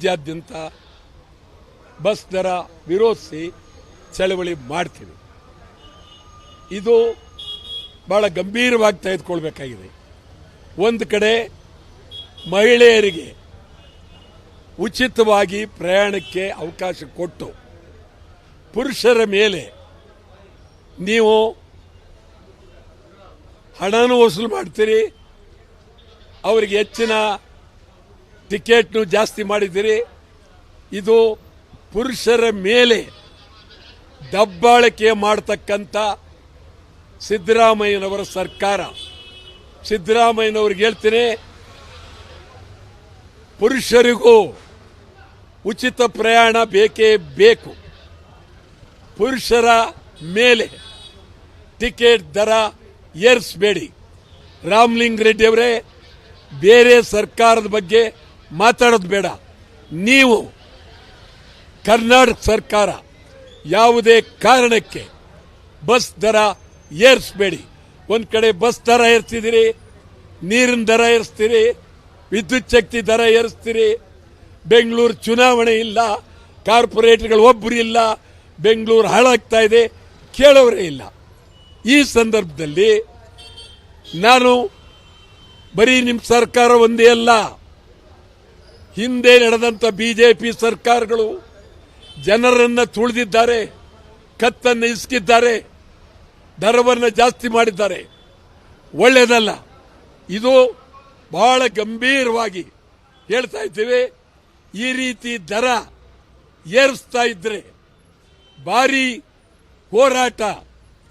ರಾಜ್ಯಾದ್ಯಂತ ಬಸ್ ದರ ವಿರೋಧಿಸಿ ಚಳವಳಿ ಮಾಡ್ತೀವಿ. ಇದು ಬಹಳ ಗಂಭೀರವಾಗಿ ತೆಗೆದುಕೊಳ್ಬೇಕಾಗಿದೆ. ಒಂದು ಕಡೆ ಮಹಿಳೆಯರಿಗೆ ಉಚಿತವಾಗಿ ಪ್ರಯಾಣಕ್ಕೆ ಅವಕಾಶ ಕೊಟ್ಟು ಪುರುಷರ ಮೇಲೆ ನೀವು ಹಣನೂ ವಸೂಲು ಮಾಡ್ತೀರಿ, ಅವರಿಗೆ ಹೆಚ್ಚಿನ ಟಿಕೆಟ್ನು ಜಾಸ್ತಿ ಮಾಡಿದ್ದೀರಿ. ಇದು ಪುರುಷರ ಮೇಲೆ ದಬ್ಬಾಳಿಕೆ ಮಾಡತಕ್ಕಂಥ ಸಿದ್ದರಾಮಯ್ಯನವರ ಸರ್ಕಾರ. ಸಿದ್ದರಾಮಯ್ಯನವ್ರಿಗೆ ಹೇಳ್ತೀನಿ, ಪುರುಷರಿಗೂ ಉಚಿತ ಪ್ರಯಾಣ ಬೇಕೇ ಬೇಕು. ಪುರುಷರ ಮೇಲೆ ಟಿಕೆಟ್ ದರ ಏರಿಸಬೇಡಿ. ರಾಮಲಿಂಗ ರೆಡ್ಡಿಯವರೇ ಬೇರೆ ಸರ್ಕಾರದ ಬಗ್ಗೆ ಮಾತಾಡೋದು ಬೇಡ. ನೀವು ಕರ್ನಾಟಕ ಸರ್ಕಾರ ಯಾವುದೇ ಕಾರಣಕ್ಕೆ ಬಸ್ ದರ ಏರಿಸಬೇಡಿ. ಒಂದು ಕಡೆ ಬಸ್ ದರ ಏರಿಸಿದಿರಿ ನೀರಿನ ದರ ಏರಿಸ್ತೀರಿ, ವಿದ್ಯುತ್ ಶಕ್ತಿ ದರ ಏರಿಸ್ತೀರಿ, ಬೆಂಗಳೂರು ಚುನಾವಣೆ ಇಲ್ಲ ಕಾರ್ಪೊರೇಟ್ಗಳು ಒಬ್ಬರು ಇಲ್ಲ, ಬೆಂಗಳೂರು ಹಾಳಾಗ್ತಾ ಇದೆ, ಕೇಳೋರೇ ಇಲ್ಲ. ಈ ಸಂದರ್ಭದಲ್ಲಿ ನಾನು ಬರೀ ನಿಮ್ಮ ಸರ್ಕಾರ ಒಂದೇ ಅಲ್ಲ ಹಿಂದೆ ನಡೆದಂತ ಬಿಜೆಪಿ ಸರ್ಕಾರಗಳು ಜನರನ್ನು ತುಳಿದಿದ್ದಾರೆ, ಕತ್ತನ್ನು ಇಸ್ಕಿದ್ದಾರೆ, ದರವನ್ನು ಜಾಸ್ತಿ ಮಾಡಿದ್ದಾರೆ. ಒಳ್ಳೆಯದಲ್ಲ ಇದು ಬಹಳ ಗಂಭೀರವಾಗಿ ಹೇಳ್ತಾ ಇದ್ದೇವೆ. ಈ ರೀತಿ ದರ ಏರಿಸ್ತಾ ಇದ್ರೆ ಭಾರಿ ಹೋರಾಟ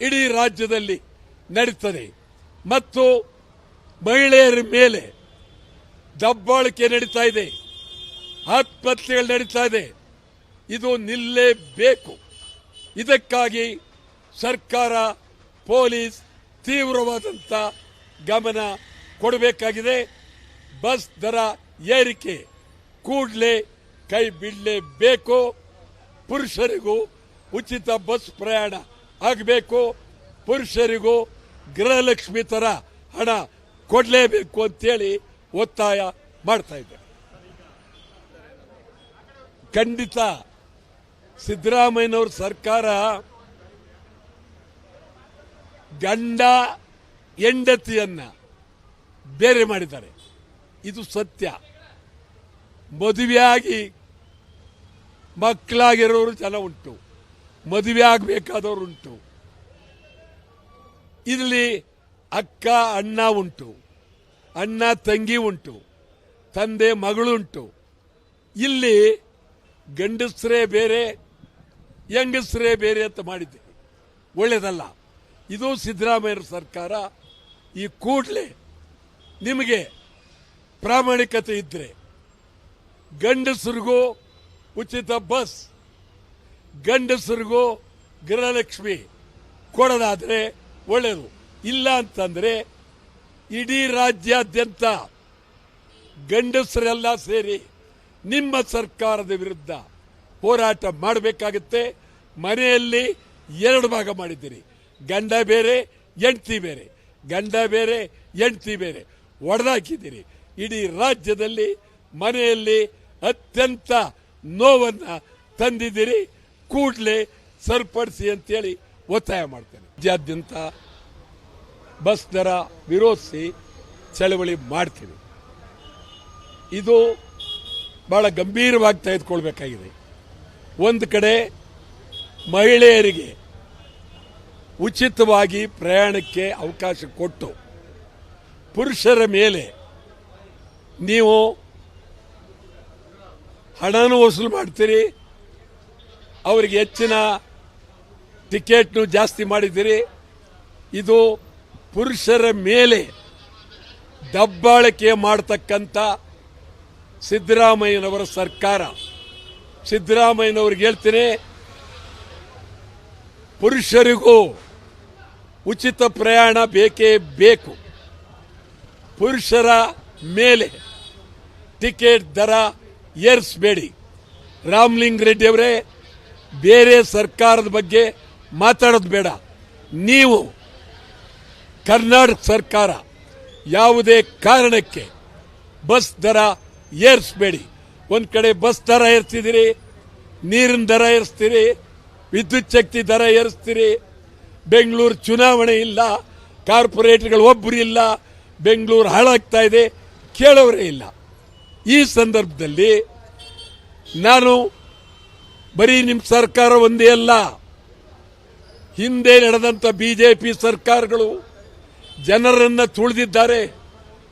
ಇಡೀ ರಾಜ್ಯದಲ್ಲಿ ನಡೀತದೆ. ಮತ್ತು ಮಹಿಳೆಯರ ಮೇಲೆ ದಬ್ಬಾಳಿಕೆ ನಡೀತಾ ಇದೆ. ಆತ್ಮಹತ್ಯೆಗಳು ನಡೀತಾ ಇದೆ. ಇದು ನಿಲ್ಲೇಬೇಕು ಇದಕ್ಕಾಗಿ ಸರ್ಕಾರ, ಪೊಲೀಸ್ ತೀವ್ರವಾದಂಥ ಗಮನ ಕೊಡಬೇಕಾಗಿದೆ. ಬಸ್ ದರ ಏರಿಕೆ ಕೂಡಲೇ ಕೈ ಬಿಡಲೇಬೇಕು. ಪುರುಷರಿಗೂ ಉಚಿತ ಬಸ್ ಪ್ರಯಾಣ ಆಗಬೇಕು. ಪುರುಷರಿಗೂ ಗೃಹಲಕ್ಷ್ಮಿ ಥರ ಹಣ ಕೊಡಲೇಬೇಕು ಅಂತೇಳಿ ಒತ್ತಾಯ ಮಾಡ್ತಾ ಇದ್ದಾರೆ ಖಂಡಿತ ಸಿದ್ದರಾಮಯ್ಯನವ್ರ ಸರ್ಕಾರ ಗಂಡ ಹೆಂಡತಿಯನ್ನ ಬೇರೆ ಮಾಡಿದ್ದಾರೆ. ಇದು ಸತ್ಯ. ಮದುವೆಯಾಗಿ ಮಕ್ಕಳಾಗಿರೋರು ಜನ ಉಂಟು. ಮದುವೆ ಆಗಬೇಕಾದವರು ಇಲ್ಲಿ ಅಕ್ಕ, ಅಣ್ಣ ಉಂಟು. ಅಣ್ಣ, ತಂಗಿ ಉಂಟು. ತಂದೆ ಮಗಳುಂಟು ಇಲ್ಲಿ ಗಂಡಸರೇ ಬೇರೆ, ಹೆಂಗಸರೇ ಬೇರೆ ಅಂತ ಮಾಡಿದ್ದೆ. ಒಳ್ಳೇದಲ್ಲ. ಇದು ಸಿದ್ದರಾಮಯ್ಯ ಸರ್ಕಾರ. ಈ ಕೂಡಲೇ ನಿಮಗೆ ಪ್ರಾಮಾಣಿಕತೆ ಇದ್ರೆ ಗಂಡಸರಿಗೂ ಉಚಿತ ಬಸ್, ಗಂಡಸರಿಗೂ ಗೃಹಲಕ್ಷ್ಮಿ ಕೊಡೋದಾದರೆ ಒಳ್ಳೆಯದು ಇಲ್ಲ ಅಂತಂದರೆ ಇಡೀ ರಾಜ್ಯಾದ್ಯಂತ ಗಂಡಸರೆಲ್ಲ ಸೇರಿ ನಿಮ್ಮ ಸರ್ಕಾರದ ವಿರುದ್ಧ ಹೋರಾಟ ಮಾಡಬೇಕಾಗುತ್ತೆ. ಮನೆಯಲ್ಲಿ ಎರಡು ಭಾಗ ಮಾಡಿದ್ದೀರಿ. ಗಂಡ ಬೇರೆ, ಹೆಂಡತಿ ಬೇರೆ. ಗಂಡ ಬೇರೆ, ಹೆಂಡತಿ ಬೇರೆ. ಒಡೆದಾಕಿದ್ದೀರಿ ಇಡೀ ರಾಜ್ಯದಲ್ಲಿ ಮನೆಯಲ್ಲಿ ಅತ್ಯಂತ ನೋವನ್ನು ತಂದಿದ್ದೀರಿ. ಕೂಡಲೇ ಸರಿಪಡಿಸಿ ಅಂತೇಳಿ ಒತ್ತಾಯ ಮಾಡ್ತೇನೆ. ರಾಜ್ಯಾದ್ಯಂತ ಬಸ್ ದರ ವಿರೋಧಿಸಿ ಚಳವಳಿ ಮಾಡ್ತೀವಿ. ಇದು ಬಹಳ ಗಂಭೀರವಾಗಿ ತೆಗೆದುಕೊಳ್ಬೇಕಾಗಿದೆ. ಒಂದು ಕಡೆ ಮಹಿಳೆಯರಿಗೆ ಉಚಿತವಾಗಿ ಪ್ರಯಾಣಕ್ಕೆ ಅವಕಾಶ ಕೊಟ್ಟು ಪುರುಷರ ಮೇಲೆ ನೀವು ಹಣನೂ ವಸೂಲು ಮಾಡ್ತೀರಿ, ಅವರಿಗೆ ಹೆಚ್ಚಿನ ಟಿಕೆಟ್ನು ಜಾಸ್ತಿ ಮಾಡಿದ್ದೀರಿ, ಇದು ಪುರುಷರ ಮೇಲೆ ದಬ್ಬಾಳಿಕೆ ಮಾಡತಕ್ಕಂಥ ಸಿದ್ದರಾಮಯ್ಯನವರ ಸರ್ಕಾರ. ಸಿದ್ದರಾಮಯ್ಯನವ್ರಿಗೆ ಹೇಳ್ತೀನಿ, ಪುರುಷರಿಗೂ ಉಚಿತ ಪ್ರಯಾಣ ಬೇಕೇ ಬೇಕು. ಪುರುಷರ ಮೇಲೆ ಟಿಕೆಟ್ ದರ ಏರಿಸಬೇಡಿ. ರಾಮಲಿಂಗ ರೆಡ್ಡಿಯವರೇ ಬೇರೆ ಸರ್ಕಾರದ ಬಗ್ಗೆ ಮಾತಾಡೋದು ಬೇಡ. ನೀವು ಕರ್ನಾಟಕ ಸರ್ಕಾರ ಯಾವುದೇ ಕಾರಣಕ್ಕೆ ಬಸ್ ದರ ಏರಿಸಬೇಡಿ. ಒಂದು ಕಡೆ ಬಸ್ ದರ ಏರಿಸ್ತಿದ್ದೀರಿ ನೀರಿನ ದರ ಏರಿಸ್ತೀರಿ, ವಿದ್ಯುತ್ ಶಕ್ತಿ ದರ ಏರಿಸ್ತೀರಿ. ಬೆಂಗಳೂರು ಚುನಾವಣೆ ಇಲ್ಲ ಕಾರ್ಪೊರೇಟ್ಗಳು ಒಬ್ಬರು ಇಲ್ಲ, ಬೆಂಗಳೂರು ಹಾಳಾಗ್ತಾ ಇದೆ, ಕೇಳೋರೇ ಇಲ್ಲ. ಈ ಸಂದರ್ಭದಲ್ಲಿ ನಾನು ಬರೀ ನಿಮ್ಮ ಸರ್ಕಾರ ಒಂದೇ ಅಲ್ಲ, ಹಿಂದೆ ನಡೆದಂಥ ಬಿ ಜೆ ಪಿ ಸರ್ಕಾರಗಳು ಜನರನ್ನು ತುಳಿದಿದ್ದಾರೆ,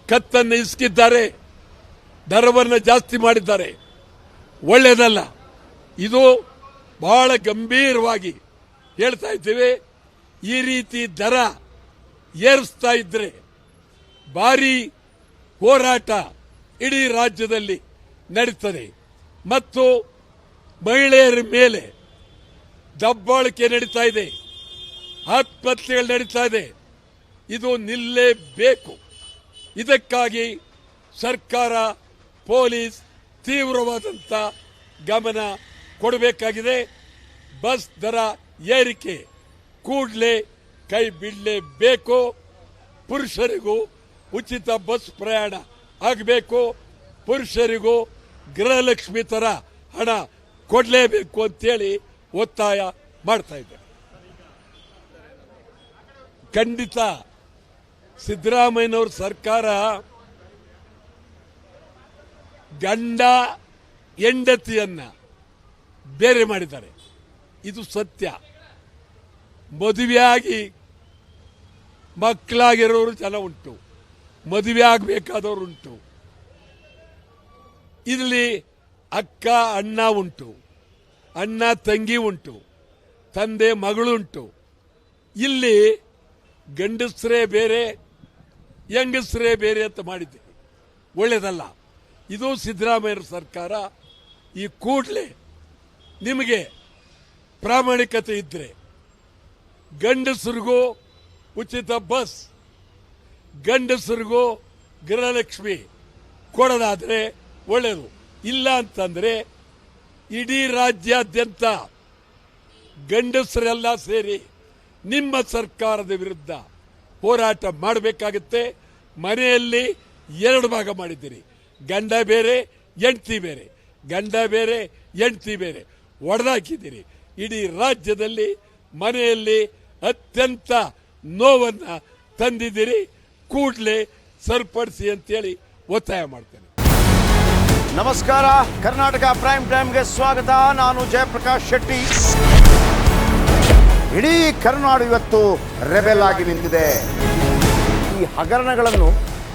ಕತ್ತನ್ನು ಇಸ್ಕಿದ್ದಾರೆ ದರವನ್ನು ಜಾಸ್ತಿ ಮಾಡಿದ್ದಾರೆ. ಒಳ್ಳೆಯದಲ್ಲ ಇದು ಬಹಳ ಗಂಭೀರವಾಗಿ ಹೇಳ್ತಾ ಇದ್ದೇವೆ. ಈ ರೀತಿ ದರ ಏರಿಸ್ತಾ ಇದ್ರೆ ಭಾರಿ ಹೋರಾಟ ಇಡೀ ರಾಜ್ಯದಲ್ಲಿ ನಡೀತದೆ. ಮತ್ತು ಮಹಿಳೆಯರ ಮೇಲೆ ದಬ್ಬಾಳಿಕೆ ನಡೀತಾ ಇದೆ. ಆತ್ಮಹತ್ಯೆಗಳು ನಡೀತಾ ಇದೆ. ಇದು ನಿಲ್ಲೇಬೇಕು. ಇದಕ್ಕಾಗಿ ಸರ್ಕಾರ ಪೊಲೀಸ್ ತೀವ್ರವಾದಂಥ ಗಮನ ಕೊಡಬೇಕಾಗಿದೆ. ಬಸ್ ದರ ಏರಿಕೆ, ಕೂಡಲೇ ಕೈ ಬಿಡಲೇಬೇಕು. ಪುರುಷರಿಗೂ ಉಚಿತ ಬಸ್ ಪ್ರಯಾಣ ಆಗಬೇಕು. ಪುರುಷರಿಗೂ ಗೃಹಲಕ್ಷ್ಮಿ ಥರ ಹಣ ಕೊಡಲೇಬೇಕು ಅಂತೇಳಿ ಒತ್ತಾಯ ಮಾಡ್ತಾ ಇದ್ದಾರೆ ಖಂಡಿತ ಸಿದ್ದರಾಮಯ್ಯನವ್ರ ಸರ್ಕಾರ ಗಂಡ ಹೆಂಡತಿಯನ್ನ ಬೇರೆ ಮಾಡಿದ್ದಾರೆ. ಇದು ಸತ್ಯ. ಮದುವೆಯಾಗಿ ಮಕ್ಕಳಾಗಿರೋರು ಜನ ಉಂಟು. ಮದುವೆ ಆಗಬೇಕಾದವರು ಉಂಟು ಇಲ್ಲಿ ಅಕ್ಕ, ಅಣ್ಣ ಉಂಟು. ಅಣ್ಣ, ತಂಗಿ ಉಂಟು. ತಂದೆ, ಮಗಳುಂಟು. ಇಲ್ಲಿ ಗಂಡಸರೇ ಬೇರೆ, ಹೆಂಗಸರೇ ಬೇರೆ ಅಂತ ಮಾಡಿದ್ದೀವಿ ಒಳ್ಳೇದಲ್ಲ. ಇದು ಸಿದ್ದರಾಮಯ್ಯ ಸರ್ಕಾರ, ಈ ಕೂಡಲೇ ನಿಮಗೆ ಪ್ರಾಮಾಣಿಕತೆ ಇದ್ದರೆ ಗಂಡಸರಿಗೂ ಉಚಿತ ಬಸ್, ಗಂಡಸರಿಗೂ ಗೃಹಲಕ್ಷ್ಮಿ ಕೊಡೋದಾದರೆ ಒಳ್ಳೆಯದು ಇಲ್ಲ ಅಂತಂದರೆ ಇಡೀ ರಾಜ್ಯಾದ್ಯಂತ ಗಂಡಸರೆಲ್ಲ ಸೇರಿ ನಿಮ್ಮ ಸರ್ಕಾರದ ವಿರುದ್ಧ ಹೋರಾಟ ಮಾಡಬೇಕಾಗುತ್ತೆ. ಮನೆಯಲ್ಲಿ ಎರಡು ಭಾಗ ಮಾಡಿದ್ದೀರಿ. ಗಂಡ ಬೇರೆ, ಹೆಂಡ್ತಿ ಬೇರೆ. ಗಂಡ ಬೇರೆ, ಹೆಂಡ್ತಿ ಬೇರೆ. ಒಡೆದಾಕಿದ್ದೀರಿ ಇಡೀ ರಾಜ್ಯದಲ್ಲಿ, ಮನೆಯಲ್ಲಿ ಅತ್ಯಂತ ನೋವನ್ನು ತಂದಿದ್ದೀರಿ. ಕೂಡಲೇ ಸರಿಪಡಿಸಿ ಅಂತೇಳಿ ಒತ್ತಾಯ ಮಾಡ್ತೇನೆ. ನಮಸ್ಕಾರ. ಕರ್ನಾಟಕ ಪ್ರೈಮ್ ಟೈಮ್ಗೆ ಸ್ವಾಗತ. ನಾನು ಜಯಪ್ರಕಾಶ್ ಶೆಟ್ಟಿ. ಇಡೀ ಕರ್ನಾಡು ಇವತ್ತು ರೆಬೆಲ್ ಆಗಿ ನಿಂತಿದೆ. ಈ ಹಗರಣಗಳನ್ನು